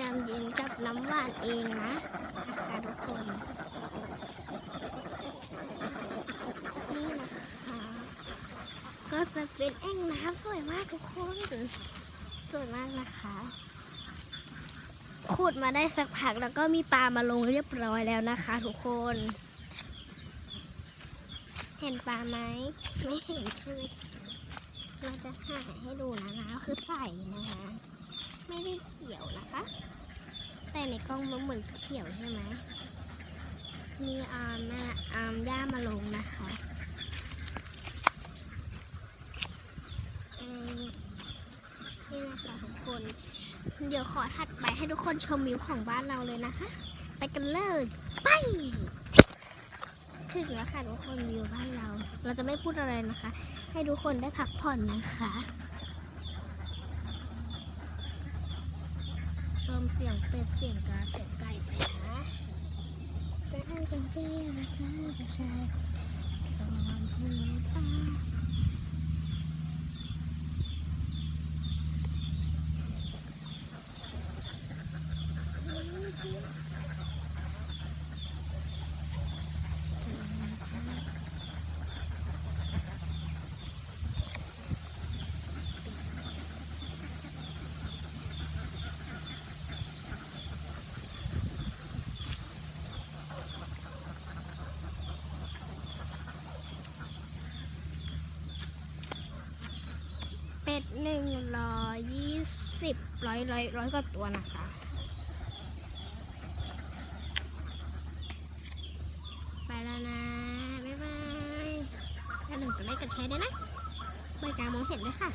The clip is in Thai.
ยามเย็นกับน้ำหวานเองนะนะคะทุกคน นี่นะคะ ก็จะเป็นแอ่งน้ำสวยมากทุกคน สวยมากนะคะ ขุดมาได้สักพักแล้วก็มีปลามาลงเรียบร้อยแล้วนะคะทุกคน เห็นปลาไหม ไม่เห็นใช่ไหมเราจะถ่ายให้ดูนะนะคือใส่นะคะ ไม่ได้เขียวนะคะ แต่ ในกล้องมันเหมือนเขียวใช่ไหม มีอามแม่อามย่ามาลงนะคะนี่นะคะทุกคน เดี๋ยวขอถัดไปให้ทุกคนชมวิวของบ้านเราเลยนะคะ ไปกันเลย ไป ถึงแล้วค่ะทุกคนวิวบ้านเรา เราจะไม่พูดอะไรนะคะ ให้ทุกคนได้พักผ่อนนะคะ ชมเสียงเป็ดเสียงกาเสียงไก่ไปนะจะให้กันเจ้านะจ้าผู้ชายตอนหัวตา เป็ดหนึ่งร้อยยี่สิบร้อยร้อยร้อยกว่าตัวนะคะ ไปแล้วนะ บ๊ายบายถ้าหนึ่งจะไม่กดแชร์ด้วยนะเมื่อกลางมองเห็นด้วยค่ะ